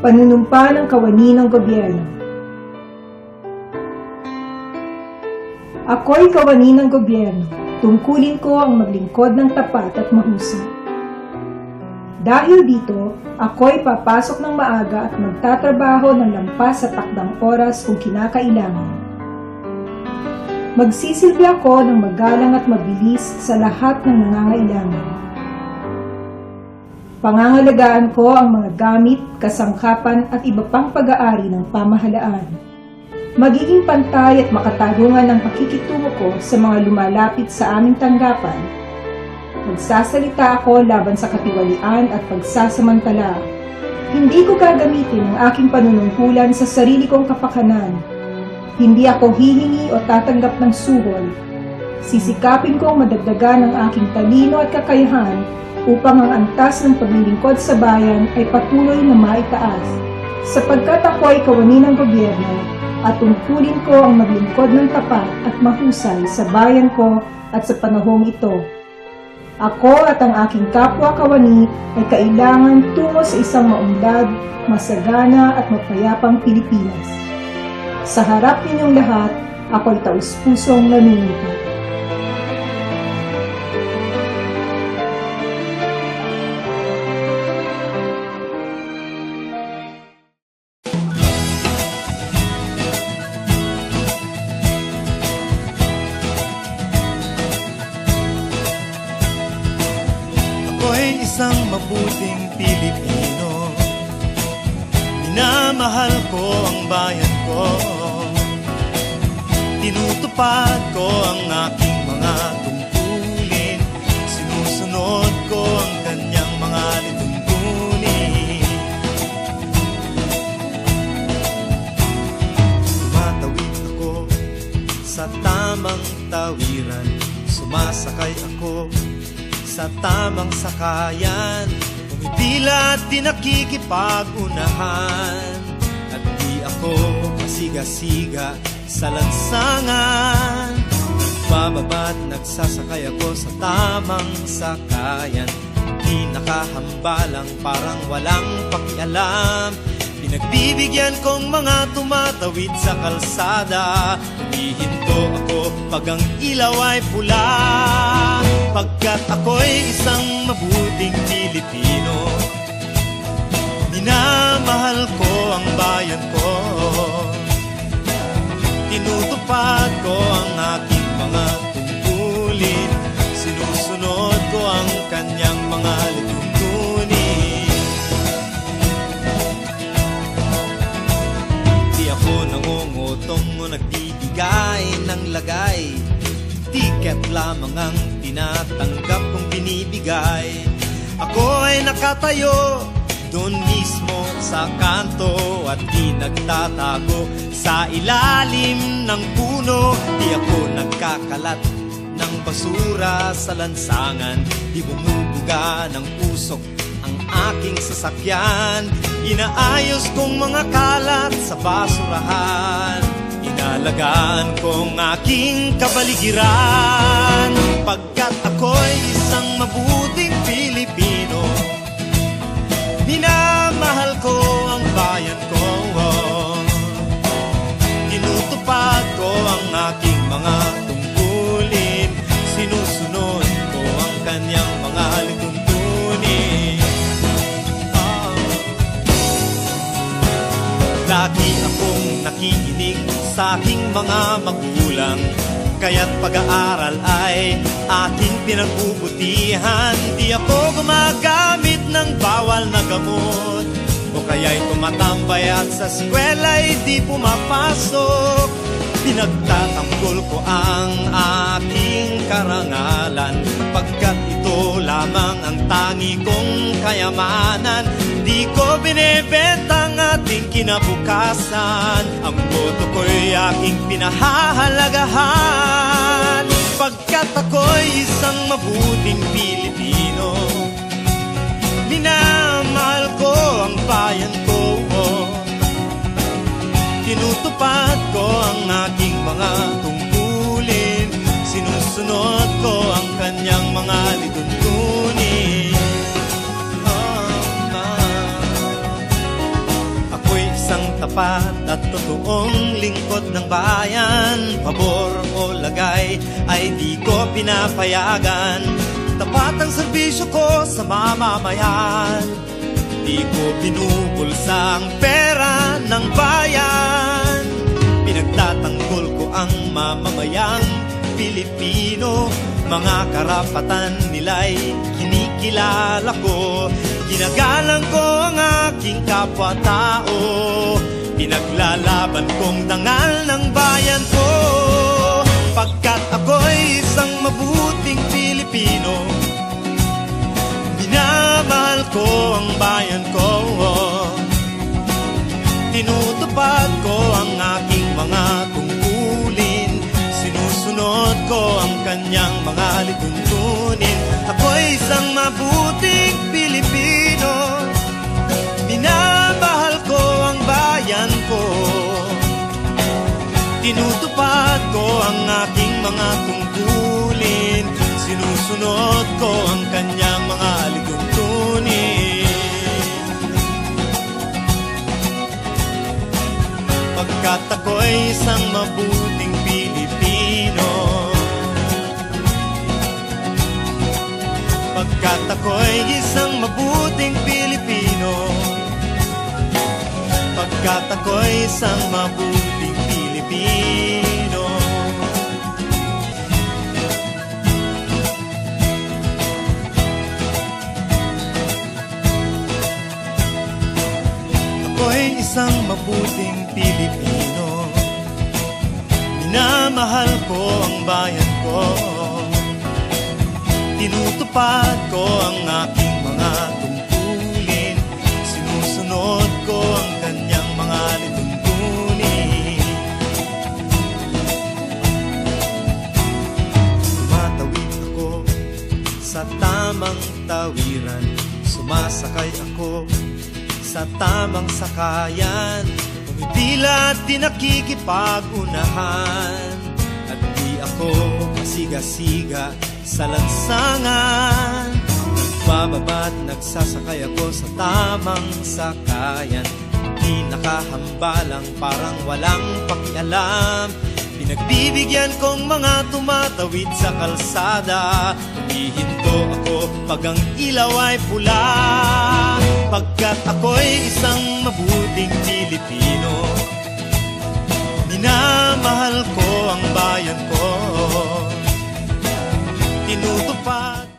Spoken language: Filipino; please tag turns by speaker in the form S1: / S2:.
S1: Panunumpa ng kawani ng gobyerno. Ako'y kawani ng gobyerno. Tungkulin ko ang maglingkod ng tapat at mahusay. Dahil dito, ako'y papasok ng maaga at magtatrabaho ng lampas sa takdang oras kung kinakailangan. Magsisilbi ako ng magalang at mabilis sa lahat ng nangangailangan. Pangangalagaan ko ang mga gamit, kasangkapan at iba pang pag-aari ng pamahalaan. Magiging pantay at makatarungan ang pakikitungo ko sa mga lumalapit sa aming tanggapan. Magsasalita ako laban sa katiwalian at pagsasamantala. Hindi ko gagamitin ang aking panunungkulan sa sarili kong kapakanan. Hindi ako hihingi o tatanggap ng suhol. Sisikapin kong madagdagan ang aking talino at kakayahan upang ang antas ng paglilingkod sa bayan ay patuloy na maitaas. Sapagkat ako ay kawani ng gobyerno at tungkulin ko ang maglingkod ng tapat at mahusay sa bayan ko at sa panahong ito. Ako at ang aking kapwa kawani ay kailangan tungo sa isang maunlad, masagana at mapayapang Pilipinas. Sa harap ninyong lahat, ako'y taus-pusong nanunumpa.
S2: Mabuting Pilipino. Minamahal ko ang bayan ko. Tinutupad ko ang aking mga tungkulin sakayan Pumipila at di nakikipag-unahan At di ako pasiga-siga sa lansangan. Nagbababa at nagsasakay ako sa tamang sakayan. Di nakahambalang parang walang pakialam. Pinagbibigyan kong mga tumatawid sa kalsada. Humihinto ako pag ang ilaw ay pula Pagkat ako'y isang mabuting Pilipino. Minamahal ko ang bayan ko. Tinutupad lamang ang tinatanggap kong binibigay. Ako ay nakatayo doon mismo sa kanto At di nagtatago sa ilalim ng puno. Di ako nagkakalat ng basura sa lansangan. Di bumubuga ng usok ang aking sasakyan. Inaayos kong mga kalat sa basurahan Inalagaan kong aking kabaligiran. Pagkat ako'y isang mabuting aking mga magulang. Kaya't pag-aaral ay aking pinagbubutihan. Di ako gumagamit ng bawal na gamot. O kaya'y tumatambay at sa eskwela'y di pumapasok. Pinagtatanggol ko ang aking karangalan. Pagkat ito lamang ang tangi kong kayamanan. Di ko binebenta ang ating kinabukasan. Ang boto ko'y aking pinahahalagahan. Pagkat ako'y isang mabuting Pilipino Sinusunod ko ang kanyang mga lituntunin. Ah, ah. tapat at totoong lingkod ng bayan. Pabor o lagay ay di ko pinapayagan. Tapat ang serbisyo ko sa mamamayan. Di ko binubulsa ang pera ng bayan. Pinagtatanggol ko ang mamamayang Pilipino Mga karapatan nila'y kinikilala ko. Ginagalang ko ang aking kapwa-tao Pinaglalaban kong dangal ng bayan ko. Pagkat ako'y isang mabuting Pilipino Minamahal ko ang bayan ko. Tinutupad kanyang mga lituntunin Ako'y isang mabuting Pilipino. Minamahal ko ang bayan ko. Tinutupad ko ang aking mga tungkulin. Sinusunod ko ang kanyang mga lituntunin Pagkat ako'y isang mabuting Pagkat ako'y isang mabuting Pilipino. Pagkat ako'y isang mabuting Pilipino. Ako'y isang mabuting Pilipino. Minamahal ko ang bayan ko Tinutupad ko ang aking mga tungkulin. Sinusunod ko ang kanyang mga lituntunin Tumatawid ako sa tamang tawiran. Sumasakay ako sa tamang sakayan. Pumipila at di nakikipag-unahan. At di ako masiga-siga sa lansangan. Nagbababa at nagsasakay ako sa tamang sakayan. Di nakahambalang parang walang pakialam. Pinagbibigyan kong mga tumatawid sa kalsada. Humihinto ako pag ang ilaw ay pula. Pagkat ako'y isang mabuting Pilipino Minamahal ko ang bayan ko Tinutupad